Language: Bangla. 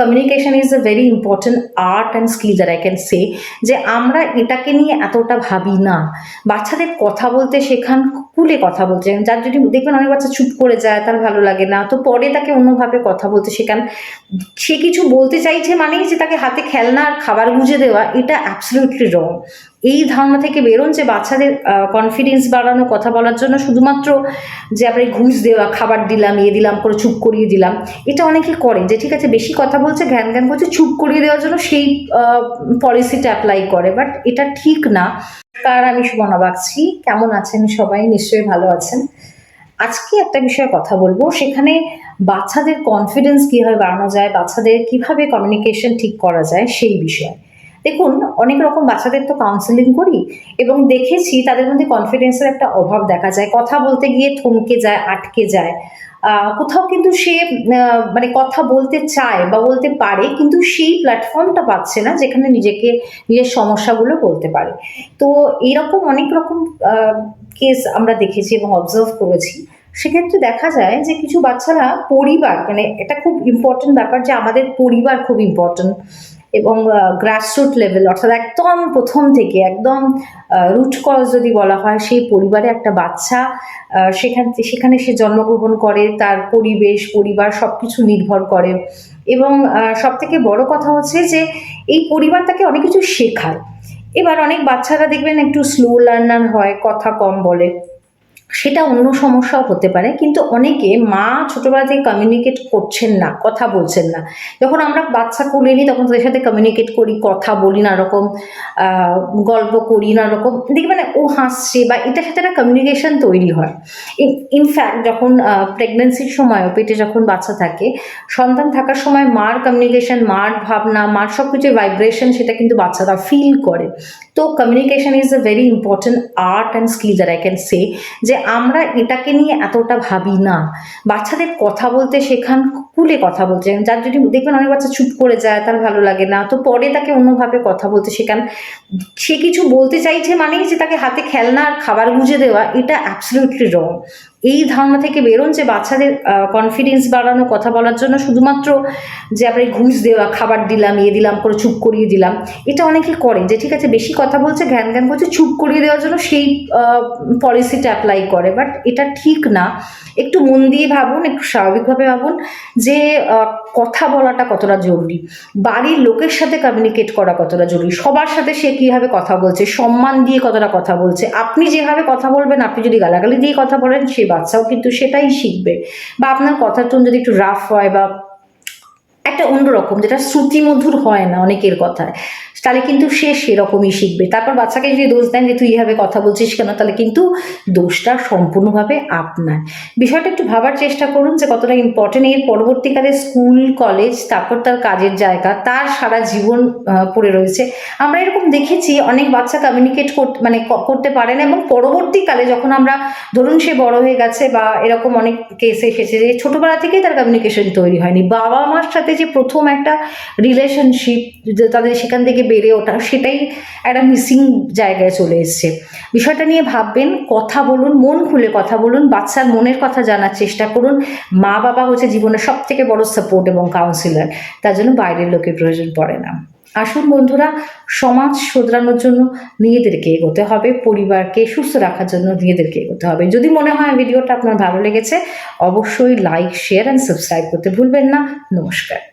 Communication is a very important art and skill that I can say যে আমরা এটাকে নিয়ে এতটা ভাবি না। বাচ্চাদের কথা বলতে সেখান খুলে কথা বলতে যার যদি দেখবেন অনেক বাচ্চা চুপ করে যায়, তার ভালো লাগে না। তো পরে তাকে অন্যভাবে কথা বলতে শেখান। সে কিছু বলতে চাইছে মানেই যে তাকে হাতে খেলনা আর খাবার গুঁজে দেওয়া, এটা অ্যাবসলিউটলি রং এই ধারণা থেকে বেরোন যে বাচ্চাদের কনফিডেন্স বাড়ানো, কথা বলার জন্য শুধুমাত্র যে আমরা ঘুষ দেওয়া, খাবার দিলাম ইয়ে দিলাম, করে চুপ করিয়ে দিলাম, এটা অনেকে করে যে ঠিক আছে, বেশি কথা বলছে, জ্ঞান জ্ঞান করছে, চুপ করিয়ে দেওয়ার জন্য সেই পলিসিটা অ্যাপ্লাই করে। বাট এটা ঠিক না। তার আমি সুমনা বাগছি কেমন আছেন সবাই? নিশ্চয়ই ভালো আছেন। আজকে একটা বিষয়ে কথা বলব। সেখানে বাচ্চাদের কনফিডেন্স কীভাবে বাড়ানো যায়, বাচ্চাদের কীভাবে কমিউনিকেশন ঠিক করা যায়, সেই বিষয়ে। দেখুন, অনেক রকম বাচ্চাদের তো কাউন্সেলিং করি এবং দেখেছি তাদের মধ্যে কনফিডেন্সের একটা অভাব দেখা যায়। কথা বলতে গিয়ে থমকে যায়, আটকে যায়। কোথাও কিন্তু সে মানে কথা বলতে চায় বা বলতে পারে কিন্তু সেই প্ল্যাটফর্মটা পাচ্ছে না যেখানে নিজেকে, নিজের সমস্যাগুলো বলতে পারে। তো এইরকম অনেক রকম কেস আমরা দেখেছি এবং অবজার্ভ করেছি। সেক্ষেত্রে দেখা যায় যে কিছু বাচ্চারা পরিবার মানে এটা খুব ইম্পর্টেন্ট ব্যাপার যে আমাদের পরিবার খুব ইম্পর্টেন্ট এবং গ্রাসরুট লেভেল অর্থাৎ একদম প্রথম থেকে, একদম রুট কজ যদি বলা হয়, সেই পরিবারে একটা বাচ্চা সেখান সেখানে সে জন্মগ্রহণ করে, তার পরিবেশ, পরিবার সব কিছু নির্ভর করে। এবং সব থেকে বড় কথা হচ্ছে যে, এই পরিবার তাকে অনেক কিছু শেখায়। এবার অনেক বাচ্চারা দেখবেন একটু স্লো লার্নার হয়, কথা কম বলে। সেটা অন্য সমস্যাও হতে পারে। কিন্তু অনেকে মা ছোটবেলা থেকে কমিউনিকেট করছেন না, কথা বলছেন না। যখন আমরা বাচ্চা কোলে নিই, তখন তাদের সাথে কমিউনিকেট করি, কথা বলি না রকম গল্প করি না রকম দেখবে না, ও হাসছে বা এটার সাথে একটা কমিউনিকেশন তৈরি হয়। ইনফ্যাক্ট যখন প্রেগনেন্সির সময়, পেটে যখন বাচ্চা থাকে, সন্তান থাকার সময় মার কমিউনিকেশন মার ভাবনা, মার সব কিছু ভাইব্রেশন সেটা কিন্তু বাচ্চারা ফিল করে। তো communication is a very important art and skill that I can say যে আমরা এটাকে নিয়ে এতটা ভাবি না। বাচ্চাদের কথা বলতে সেখান খুলে কথা বলতে যার যদি দেখবেন অনেক বাচ্চা চুপ করে যায়, তার ভালো লাগে না। তো পরে তাকে অন্যভাবে কথা বলতে শেখান। সে কিছু বলতে চাইছে মানেই যে তাকে হাতে খেলনা আর খাবার গুঁজে দেওয়া, এটা অ্যাবসলিউটলি রং এই ধারণা থেকে বেরোন যে বাচ্চাদের কনফিডেন্স বাড়ানো, কথা বলার জন্য শুধুমাত্র যে আমরা ঘুষ দেওয়া, খাবার দিলাম ইয়ে দিলাম, করে চুপ করিয়ে দিলাম, এটা অনেকে করে যে ঠিক আছে বেশি কথা বলছে, জ্ঞান জ্ঞান করছে, চুপ করিয়ে দেওয়ার জন্য সেই পলিসিটা অ্যাপ্লাই করে। বাট এটা ঠিক না। একটু মন দিয়ে ভাবুন, একটু স্বাভাবিকভাবে ভাবুন যে কথা বলাটা কতটা জরুরি। বাড়ির লোকের সাথে কমিউনিকেট করা কতটা জরুরি। সবার সাথে সে কীভাবে কথা বলছে, সম্মান দিয়ে কতটা কথা বলছে। আপনি যেভাবে কথা বলবেন, আপনি যদি গালাগালি দিয়ে কথা বলেন সেই বাচ্চাও কিন্তু সেটাই শিখবে। বা আপনার কথার টোন যদি একটু রাফ হয় বা একটা অন্যরকম, যেটা শ্রুতিমধুর হয় না অনেকের কথায়। তাহলে কিন্তু সে সেরকমই শিখবে। তারপর বাচ্চাকে যদি দোষ দেন যে তুই এইভাবে কথা বলছিস কেন, তাহলে কিন্তু দোষটা সম্পূর্ণভাবে আপনার। বিষয়টা একটু ভাবার চেষ্টা করুন যে কতটা ইম্পর্টেন্ট এর পরবর্তীকালে স্কুল, কলেজ, তারপর তার কাজের জায়গা, তার সারা জীবন পড়ে রয়েছে। আমরা এরকম দেখেছি, অনেক বাচ্চা কমিউনিকেট করতে মানে করতে পারে না এবং পরবর্তীকালে যখন আমরা, ধরুন সে বড় হয়ে গেছে বা এরকম অনেক কেসে এসেছে যে ছোটবেলা থেকেই তার কমিউনিকেশন তৈরি হয়নি। বাবা মার সাথে যে প্রথম একটা রিলেশনশিপ তাদের সেখান থেকে বেড়ে ওঠা সেটাই একটা মিসিং জায়গায় চলে এসছে। বিষয়টা নিয়ে ভাববেন, কথা বলুন, মন খুলে কথা বলুন, বাচ্চার মনের কথা জানার চেষ্টা করুন। মা বাবা হচ্ছে জীবনের সব থেকে বড় সাপোর্ট এবং কাউন্সিলর তার জন্য বাইরের লোকের প্রয়োজন পড়ে না। আসুন বন্ধুরা, সমাজ শোধরানোর জন্য নিজেদেরকে এগোতে হবে, পরিবারকে সুস্থ রাখার জন্য নিজেদেরকে এগোতে হবে। যদি মনে হয় ভিডিওটা আপনার ভালো লেগেছে, অবশ্যই লাইক শেয়ার অ্যান্ড সাবস্ক্রাইব করতে ভুলবেন না। নমস্কার।